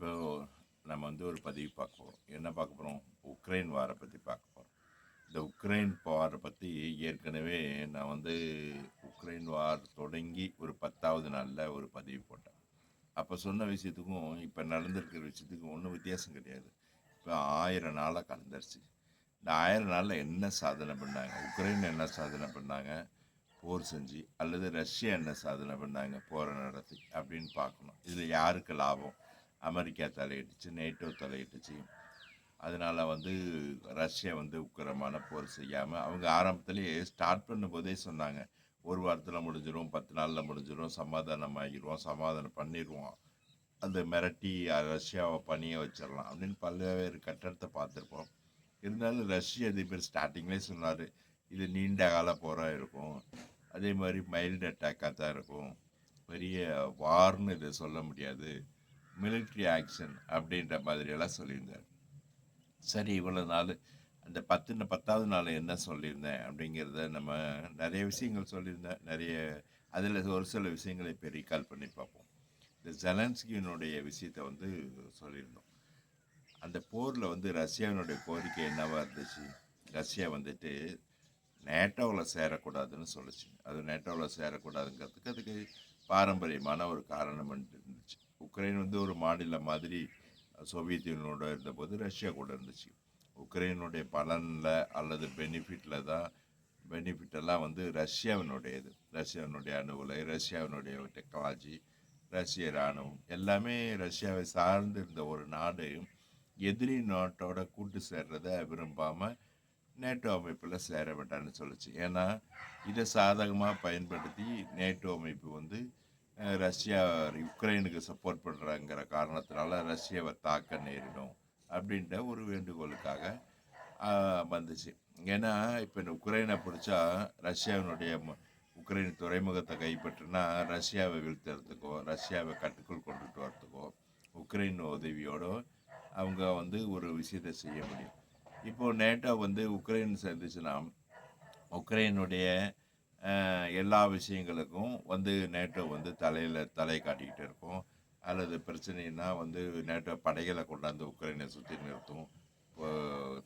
இப்போ நம்ம வந்து ஒரு பதிவு பார்க்க போகிறோம் என்ன பார்க்க போகிறோம் உக்ரைன் வாரை பற்றி பார்க்க போகிறோம் இந்த உக்ரைன் வாரை பற்றி ஏற்கனவே நான் வந்து உக்ரைன் வார் தொடங்கி ஒரு பத்தாவது நாளில் ஒரு பதிவு போட்டேன். அப்போ சொன்ன விஷயத்துக்கும் இப்போ நடந்திருக்கிற விஷயத்துக்கும் ஒன்றும் வித்தியாசம் கிடையாது. இப்போ ஆயிரம் நாளாக கலந்துருச்சு. இந்த ஆயிரம் நாளில் என்ன சாதனை பண்ணாங்க? உக்ரைன் என்ன சாதனை பண்ணாங்க? போர் செஞ்சு அல்லது ரஷ்யா என்ன சாதனை பண்ணாங்க? போரை நடத்தி அப்படின்னு பார்க்கணும். இதில் யாருக்கு லாபம்? அமெரிக்கா தலையிட்டுச்சு நேட்டோ தலையிட்டுச்சு. அதனால் வந்து ரஷ்யா வந்து உக்கிரமான போர் செய்யாமல் அவங்க ஆரம்பத்துலேயே ஸ்டார்ட் பண்ணும்போதே சொன்னாங்க ஒரு வாரத்தில் முடிஞ்சிடும் பத்து நாளில் முடிஞ்சிரும் சமாதானம் ஆகிடுவோம் சமாதானம் பண்ணிடுவோம் அந்த மிரட்டி ரஷ்யாவை பணிய வச்சிடலாம். அப்படின்னு பல்வேறு கட்டடத்தை பார்த்துருப்போம். இருந்தாலும் ரஷ்ய அதிபர் ஸ்டார்டிங்லேயே சொன்னார் இது நீண்ட கால போராக இருக்கும். அதே மாதிரி மைல்டு அட்டாக்காக தான் இருக்கும். பெரிய வார்னு இதை சொல்ல முடியாது. மிலிட்ரி ஆக்ஷன் அப்படின்ற மாதிரியெல்லாம் சொல்லியிருந்தார். சரி இவ்வளோ நாள் அந்த பத்து பத்தாவது நாள் என்ன சொல்லியிருந்தேன் அப்படிங்கிறத நம்ம நிறைய விஷயங்கள் சொல்லியிருந்தேன். நிறைய அதில் ஒரு சில விஷயங்களை இப்போ ரீகால் பண்ணி பார்ப்போம். இந்த ஜெலன்ஸ்கியினுடைய விஷயத்தை வந்து சொல்லியிருந்தோம். அந்த போரில் வந்து ரஷ்யாவினுடைய கோரிக்கை என்னவாக இருந்துச்சு? ரஷ்யா வந்துட்டு நேட்டோவில் சேரக்கூடாதுன்னு சொல்லிச்சு. அது நேட்டோவில் சேரக்கூடாதுங்கிறதுக்கு அதுக்கு பாரம்பரியமான ஒரு காரணம் இருந்துச்சு. உக்ரைன் வந்து ஒரு மாநிலம் மாதிரி சோவியத் யூனியனோட இருந்தபோது ரஷ்யா கூட இருந்துச்சு. உக்ரைனுடைய பலனில் அல்லது பெனிஃபிட்டில் தான் பெனிஃபிட்டெல்லாம் வந்து வந்து ரஷ்யாவினுடையது. ரஷ்யாவினுடைய அணுகுலை ரஷ்யாவினுடைய டெக்னாலஜி ரஷ்ய இராணுவம் எல்லாமே ரஷ்யாவை சார்ந்து இருந்த ஒரு நாடு. எதிரி நாட்டோட கூட்டு சேர்றத விரும்பாமல் நேட்டோ அமைப்பில் சேர வேண்டாம்னு சொல்லுச்சு. ஏன்னா இதை சாதகமாக பயன்படுத்தி நேட்டோ அமைப்பு வந்து ரஷ்யா உக்ரைனுக்கு சப்போர்ட் பண்ணுறாங்கிற காரணத்தினால ரஷ்யாவை தாக்க நேரிடும் அப்படின்ற ஒரு வேண்டுகோளுக்காக வந்துச்சு. ஏன்னா இப்போ இந்த உக்ரைனை பிடிச்சா ரஷ்யாவினுடைய ம- உக்ரைன் துறைமுகத்தை கைப்பற்றினா ரஷ்யாவை வீழ்த்துறதுக்கோ ரஷ்யாவை கட்டுக்குள் கொண்டுட்டு வரத்துக்கோ உக்ரைன் உதவியோட அவங்க வந்து ஒரு விஷயத்தை செய்ய முடியும். இப்போது நேட்டோ வந்து உக்ரைன் சேர்ந்துச்சுன்னா உக்ரைனுடைய எல்லா விஷயங்களுக்கும் வந்து நேட்டோ வந்து தலையில் தலை காட்டிக்கிட்டு இருக்கும். அல்லது பிரச்சனைனா வந்து நேட்டோ படைகளை கொண்டாந்து உக்ரைனை சுற்றி நிறுத்தும். இப்போ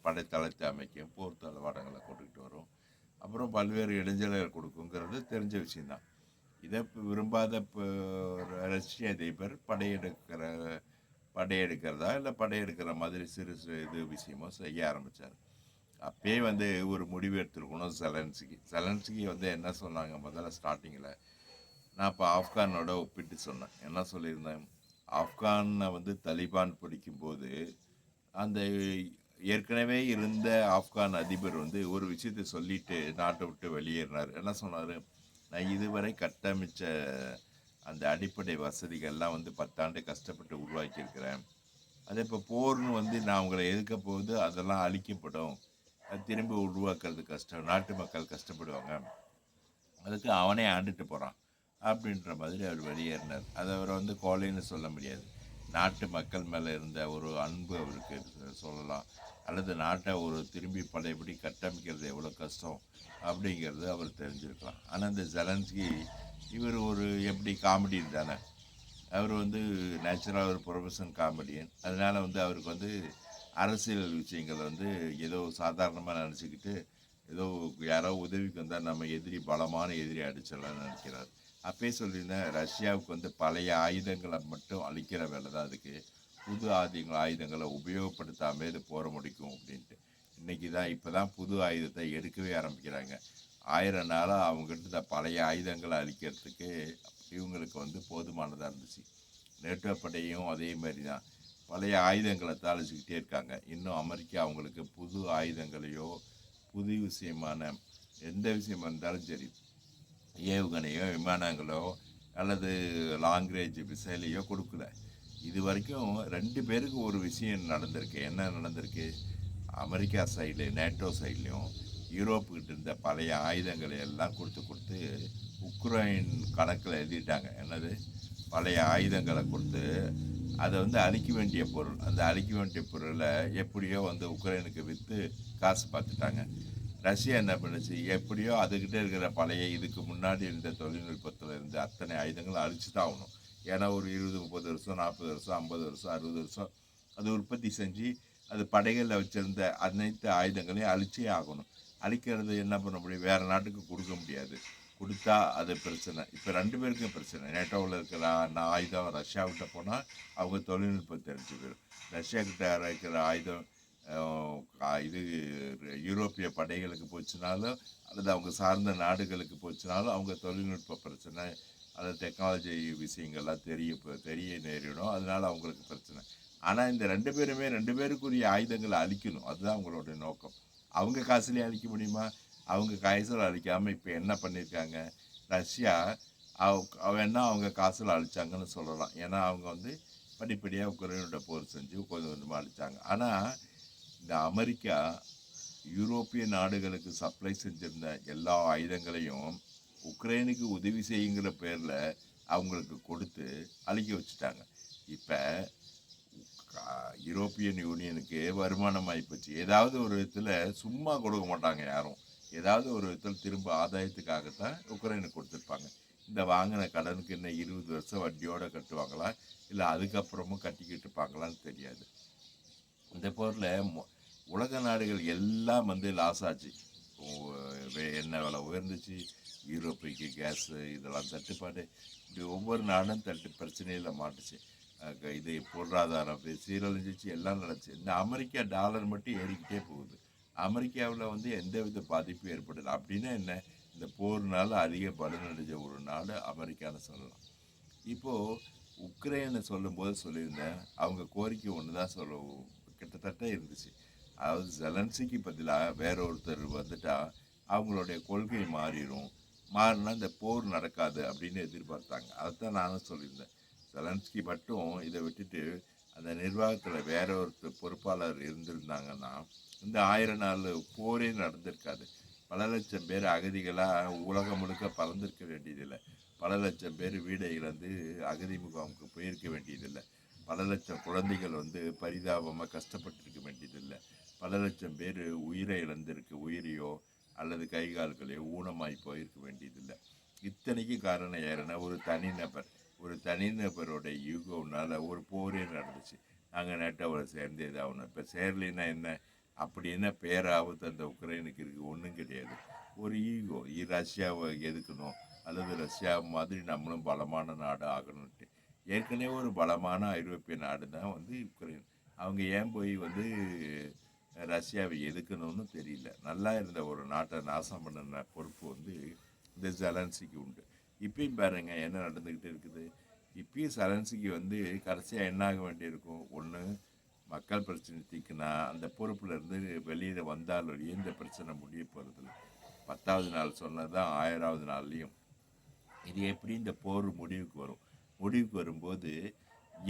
படைத்தளத்தை அமைக்கும். போர் தளவாடங்களை கொண்டுக்கிட்டு வரும். அப்புறம் பல்வேறு இடைஞ்சல்கள் கொடுக்குங்கிறது தெரிஞ்ச விஷயந்தான் இதை விரும்பாத ரஷ்ய அதிபர் படையெடுக்கிற படையெடுக்கிறதா இல்லை படையெடுக்கிற மாதிரி சிறு சிறு இது விஷயமோ செய்ய ஆரம்பித்தார் அப்பயே வந்து ஒரு முடிவு எடுத்துருக்கணும் செலன்ஸ்கி. செலன்ஸ்கி வந்து என்ன சொன்னாங்க முதல்ல ஸ்டார்டிங்கில் நான் இப்போ ஆப்கானோட ஒப்பிட்டு சொன்னேன். என்ன சொல்லியிருந்தேன்? ஆப்கானை வந்து தலிபான் பிடிக்கும்போது அந்த ஏற்கனவே இருந்த ஆப்கான் அதிபர் வந்து ஒரு விஷயத்தை சொல்லிட்டு நாட்டை விட்டு வெளியேறினார். என்ன சொன்னார்? நான் இதுவரை கட்டமைச்ச அந்த அடிப்படை வசதிகள்லாம் வந்து பத்தாண்டு கஷ்டப்பட்டு உருவாக்கியிருக்கிறேன். அதே இப்போ போர்னு வந்து நான் உங்களை எதுக்க போகுது அதெல்லாம் அழிக்கப்படும். அது திரும்பி உருவாக்குறது கஷ்டம். நாட்டு மக்கள் கஷ்டப்படுவாங்க. அதுக்கு அவனே ஆண்டுட்டு போகிறான் அப்படின்ற மாதிரி அவர் வெளியேறினார். அதை அவரை வந்து கோலைன்னு சொல்ல முடியாது. நாட்டு மக்கள் மேலே இருந்த ஒரு அன்பு அவருக்கு சொல்லலாம். அல்லது நாட்டை ஒரு திரும்பி பழையபடி கட்டமைக்கிறது எவ்வளோ கஷ்டம் அப்படிங்கிறது அவர் தெரிஞ்சிருக்கலாம். ஆனால் இந்த ஜெலன்ஸ்கி இவர் ஒரு எப்படி காமெடியன் தானே. அவர் வந்து நேச்சுரலாக ஒரு ப்ரொஃபஷன் காமெடியன் அதனால் வந்து அவருக்கு வந்து அரசியல் விஷயங்களை வந்து ஏதோ சாதாரணமாக நினச்சிக்கிட்டு ஏதோ யாரோ உதவிக்கு வந்தால் நம்ம எதிரி பலமான எதிரி அடிச்சிடலாம்னு நினைக்கிறார். அப்பயே சொல்லியிருந்தேன் ரஷ்யாவுக்கு வந்து பழைய ஆயுதங்களை மட்டும் அழிக்கிற வேலை தான் அதுக்கு புது ஆயுதங்கள் ஆயுதங்களை உபயோகப்படுத்தாமல் இது போற முடிக்கும் அப்படின்ட்டு. இன்னைக்கு தான் இப்போ தான் புது ஆயுதத்தை எடுக்கவே ஆரம்பிக்கிறாங்க. ஆயிரம் நாளாக அவங்ககிட்ட இந்த பழைய ஆயுதங்களை அழிக்கிறதுக்கு இவங்களுக்கு வந்து போதுமானதாக இருந்துச்சு. நேட்டோ படையும் அதே மாதிரி தான். பழைய ஆயுதங்களை தாளிச்சுக்கிட்டே இருக்காங்க. இன்னும் அமெரிக்கா அவங்களுக்கு புது ஆயுதங்களையோ புது விஷயமான எந்த விஷயமா இருந்தாலும் சரி ஏவுகணையோ விமானங்களோ அல்லது லாங் ரேஞ்ச் மிசைலையோ கொடுக்கல. இது வரைக்கும் ரெண்டு பேருக்கு ஒரு விஷயம் நடந்திருக்கு. என்ன நடந்திருக்கு? அமெரிக்கா சைடு நேட்டோ சைட்லேயும் யூரோப்புக்கிட்ட இருந்த பழைய ஆயுதங்களை எல்லாம் கொடுத்து கொடுத்து உக்ரைன் கணக்கில் எழுதிட்டாங்க. என்னது? பழைய ஆயுதங்களை கொடுத்து அதை வந்து அழிக்க வேண்டிய பொருள் அந்த அழிக்க வேண்டிய பொருளை எப்படியோ வந்து உக்ரைனுக்கு விற்று காசு பார்த்துட்டாங்க. ரஷ்யா என்ன பண்ணுச்சு? எப்படியோ அதுக்கிட்ட இருக்கிற பழைய இதுக்கு முன்னாடி இருந்த தொழில்நுட்பத்தில் இருந்த அத்தனை ஆயுதங்களும் அழிச்சு தான் ஆகணும். ஏன்னா ஒரு இருபது முப்பது வருஷம் நாற்பது வருஷம் ஐம்பது வருஷம் அறுபது வருஷம் அது உற்பத்தி செஞ்சு அது படைகளில் வச்சுருந்த அனைத்து ஆயுதங்களையும் அழிச்சே ஆகணும். அழிக்கிறது என்ன பண்ண முடியும்? வேறு நாட்டுக்கு கொடுக்க முடியாது. கொடுத்தா அது பிரச்சனை. இப்போ ரெண்டு பேருக்கும் பிரச்சனை. நேட்டோவில் இருக்கிற நான் ஆயுதம் ரஷ்யாவிட்ட போனால் அவங்க தொழில்நுட்பம் தெரிஞ்சு போயிடும். ரஷ்யா கிட்ட இருக்கிற ஆயுதம் இது யூரோப்பிய படைகளுக்கு போச்சுனாலும் அல்லது அவங்க சார்ந்த நாடுகளுக்கு போச்சுனாலும் அவங்க தொழில்நுட்ப பிரச்சனை அந்த டெக்னாலஜி விஷயங்கள்லாம் தெரிய தெரிய நேரிடும். அதனால் அவங்களுக்கு பிரச்சனை. ஆனால் இந்த ரெண்டு பேருமே ரெண்டு பேருக்குரிய ஆயுதங்களை அழிக்கணும். அதுதான் அவங்களோட நோக்கம். அவங்க காசுலேயே அழிக்க முடியுமா? அவங்க காய்ச்சல் அழிக்காமல் இப்போ என்ன பண்ணியிருக்காங்க ரஷ்யா அவ வேணா அவங்க காசில் அழிச்சாங்கன்னு சொல்லலாம். ஏன்னா அவங்க வந்து படிப்படியாக உக்ரைனோட போர் செஞ்சு கொஞ்சம் கொஞ்சமாக அழிச்சாங்க ஆனால் இந்த அமெரிக்கா யூரோப்பிய நாடுகளுக்கு சப்ளை செஞ்சிருந்த எல்லா ஆயுதங்களையும் உக்ரைனுக்கு உதவி செய்யுங்கிற பேரில் அவங்களுக்கு கொடுத்து அழிக்க வச்சுட்டாங்க. இப்போ யூரோப்பியன் யூனியனுக்கு வருமானம் ஆகிப்போச்சு ஏதாவது ஒரு விதத்தில் சும்மா கொடுக்க மாட்டாங்க யாரும். ஏதாவது ஒரு விதத்தில் திரும்ப ஆதாயத்துக்காகத்தான் உக்ரைனுக்கு கொடுத்துருப்பாங்க. இந்த வாங்கின கடனுக்கு என்ன இருபது வருஷம் வட்டியோடு கட்டுவாங்களா? இல்லை அதுக்கப்புறமும் கட்டிக்கிட்டு இருப்பாங்களான்னு தெரியாது. இந்த போரில் உலக நாடுகள் எல்லாம் வந்து லாஸ் ஆச்சு. எண்ணெய் விலை உயர்ந்துச்சு? யூரோப்பிக்கு கேஸு இதெல்லாம் தட்டுப்பாடு. இப்படி ஒவ்வொரு நாடும் தட்டு பிரச்சனையில் மாட்டுச்சு. இது பொருளாதாரம் சீரழிஞ்சிச்சு எல்லாம் நடந்துச்சு. இந்த அமெரிக்கா டாலர் மட்டும் ஏறிக்கிட்டே போகுது. அமெரிக்காவில் வந்து எந்த வித பாதிப்பும் ஏற்படலை. அப்படின்னா என்ன? இந்த போர்னால் அதிக பலனடைஞ்ச ஒரு நாடு அமெரிக்கான்னு சொல்லலாம். இப்போது உக்ரைனை சொல்லும்போது சொல்லியிருந்தேன். அவங்க கோரிக்கை ஒன்று தான் சொல்ல கிட்டத்தட்ட இருந்துச்சு. அதாவது ஜெலன்சிக்கு பதிலாக வேற ஒருத்தர் வந்துட்டால் அவங்களுடைய கொள்கை மாறிடும் மாறினா இந்த போர் நடக்காது அப்படின்னு எதிர்பார்த்தாங்க. அதைத்தான் நானும் சொல்லியிருந்தேன். ஜெலன்ஸ்கி மட்டும் இதை விட்டுட்டு அந்த நிர்வாகத்தில் வேற ஒருத்தர் பொறுப்பாளர் இருந்திருந்தாங்கன்னா இந்த ஆயிரம் நாள் போரே நடந்திருக்காது. பல லட்சம் பேர் அகதிகளாக உலகம் முழுக்க பறந்திருக்க வேண்டியதில்லை. பல லட்சம் பேர் வீடை இழந்து அகதி முகாமுக்கு போயிருக்க வேண்டியதில்லை. பல லட்சம் குழந்தைகள் வந்து பரிதாபமாக கஷ்டப்பட்டிருக்க வேண்டியதில்லை. பல லட்சம் பேர் உயிரை இழந்திருக்கு உயிரையோ அல்லது கை கால்களையோ ஊனமாய் போயிருக்க வேண்டியதில்லை. இத்தனைக்கு காரணம் யாருன்னா ஒரு தனிநபர். ஒரு தனிநபரோட யூகோனால் ஒரு போரே நடந்துச்சு. நாங்கள் நேட்டவரை சேர்ந்தே ஆகணும் இப்போ சேரலைன்னா என்ன? அப்படி என்ன பேராபத்து அந்த உக்ரைனுக்கு இருக்குது ஒன்றும் கிடையாது. ஒரு ஈகோ ரஷ்யாவை எதுக்கணும் அல்லது ரஷ்யா மாதிரி நம்மளும் பலமான நாடு ஆகணும்ட்டு. ஏற்கனவே ஒரு பலமான ஐரோப்பிய நாடு தான் வந்து உக்ரைன். அவங்க ஏன் போய் வந்து ரஷ்யாவை எதுக்கணும்னு தெரியல. நல்லா இருந்த ஒரு நாட்டை நாசம் பண்ணின பொறுப்பு வந்து இந்த ஜலன்சிக்கு உண்டு. இப்பயும் பாருங்க என்ன நடந்துக்கிட்டு இருக்குது? இப்பயும் சலன்சிக்கு வந்து கடைசியாக என்ன ஆக வேண்டியிருக்கும்? ஒன்று மக்கள் பிரச்சனை தீக்குனா அந்த பொறுப்பில் இருந்து வெளியில் வந்தாலும் இந்த பிரச்சனை முடிய போகிறதில்ல பத்தாவது நாள் சொன்னதான் ஆயிராவது நாள்லையும். இது எப்படி இந்த போர் முடிவுக்கு வரும்? முடிவுக்கு வரும்போது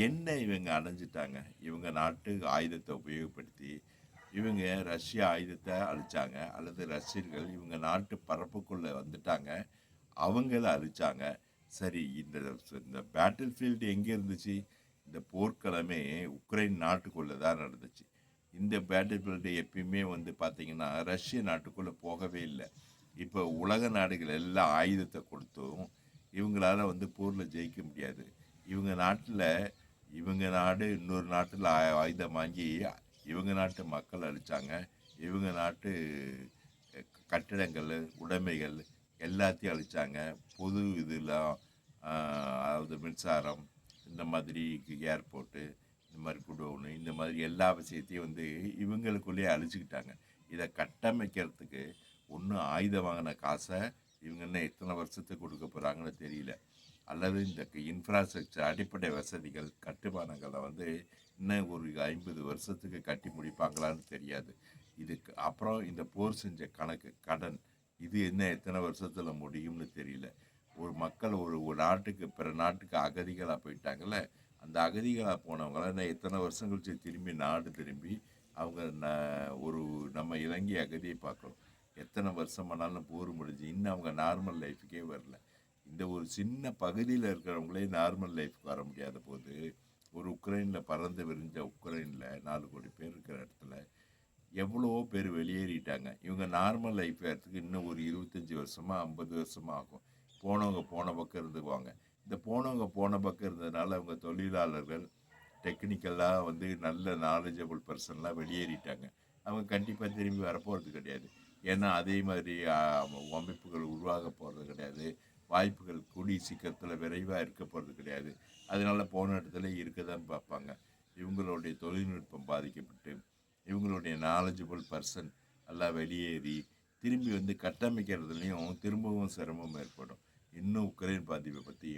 என்ன இவங்க அடைஞ்சிட்டாங்க இவங்க நாட்டு ஆயுதத்தை உபயோகப்படுத்தி இவங்க ரஷ்ய ஆயுதத்தை அழிச்சாங்க அல்லது ரஷ்யர்கள் இவங்க நாட்டு பரப்புக்குள்ளே வந்துட்டாங்க அவங்கள அழிச்சாங்க. சரி இந்த இந்த பேட்டில் ஃபீல்டு எங்கே இருந்துச்சு? இந்த போர்க்களமே உக்ரைன் நாட்டுக்குள்ளே தான் நடந்துச்சு. இந்த பேட்டில் ஃபீல்டு எப்பயுமே வந்து பார்த்திங்கன்னா ரஷ்ய நாட்டுக்குள்ளே போகவே இல்லை. இப்போ உலக நாடுகள் எல்லாம் ஆயுதத்தை கொடுத்தும் இவங்களால வந்து போரில் ஜெயிக்க முடியாது. இவங்க நாட்டில் இவங்க நாடு இன்னொரு நாட்டில் ஆயுதம் வாங்கி இவங்க நாட்டு மக்கள் அழிச்சாங்க. இவங்க நாட்டு கட்டிடங்கள் உடைமைகள் எல்லாத்தையும் அழிச்சாங்க. பொது இதெல்லாம் அதாவது மின்சாரம் இந்த மாதிரி ஏர்போர்ட்டு இந்த மாதிரி குடோனு இந்த மாதிரி எல்லா விஷயத்தையும் வந்து இவங்களுக்குள்ளேயே அழிச்சுக்கிட்டாங்க. இதை கட்டமைக்கிறதுக்கு ஒன்றும் ஆயுதம் வாங்கின காசை இவங்க என்ன எத்தனை வருஷத்துக்கு கொடுக்க போகிறாங்கன்னு தெரியல. அல்லது இந்த இன்ஃப்ராஸ்ட்ரக்சர் அடிப்படை வசதிகள் கட்டுமானங்களை வந்து இன்னும் ஒரு ஐம்பது வருஷத்துக்கு கட்டி முடிப்பாங்களான்னு தெரியாது. இதுக்கு அப்புறம் இந்த போர் செஞ்ச கணக்கு கடன் இது என்ன எத்தனை வருஷத்தில் முடியும்னு தெரியல. ஒரு மக்கள் ஒரு ஒரு நாட்டுக்கு பிற நாட்டுக்கு அகதிகளாக போயிட்டாங்கல்ல அந்த அகதிகளாக போனவங்கள நான் எத்தனை வருஷம் கழிச்சு திரும்பி நாடு திரும்பி அவங்க ந ஒரு நம்ம இலங்கை அகதியை பார்க்கணும் எத்தனை வருஷமானாலும் போர் முடிஞ்சு இன்னும் அவங்க நார்மல் லைஃபுக்கே வரல. இந்த ஒரு சின்ன பகுதியில் இருக்கிறவங்களே நார்மல் லைஃப்க்கு வர முடியாத போது ஒரு உக்ரைனில் பறந்து விரிஞ்ச உக்ரைனில் நாலு கோடி பேர் இருக்கிற இடத்துல எவ்வளவோ பேர் வெளியேறிட்டாங்க. இவங்க நார்மல் லைஃப் வரத்துக்கு இன்னும் ஒரு இருபத்தஞ்சி வருஷமாக ஐம்பது வருஷமாக ஆகும். போனவங்க போன பக்கம் இருந்துக்குவாங்க. இந்த போனவங்க போன பக்கம் இருந்ததுனால அவங்க தொழிலாளர்கள் டெக்னிக்கலாக வந்து நல்ல நாலேஜபிள் பர்சன்லாம் வெளியேறிட்டாங்க. அவங்க கண்டிப்பாக திரும்பி வரப்போகிறது கிடையாது. ஏன்னா அதே மாதிரி அமைப்புகள் உருவாக போகிறது கிடையாது. வாய்ப்புகள் கூடி சீக்கிரத்தில் விரைவாக இருக்க போகிறது கிடையாது. அதனால போன இடத்துல இருக்க தான் பார்ப்பாங்க. இவங்களுடைய தொழில்நுட்பம் பாதிக்கப்பட்டு இவங்களுடைய நாலேஜபிள் பர்சன் எல்லாம் வெளியேறி திரும்பி வந்து கட்டமைக்கிறதுலையும் திரும்பவும் சிரமம் ஏற்படும். இன்னும் உக்ரைன் பாதிப்பை பற்றி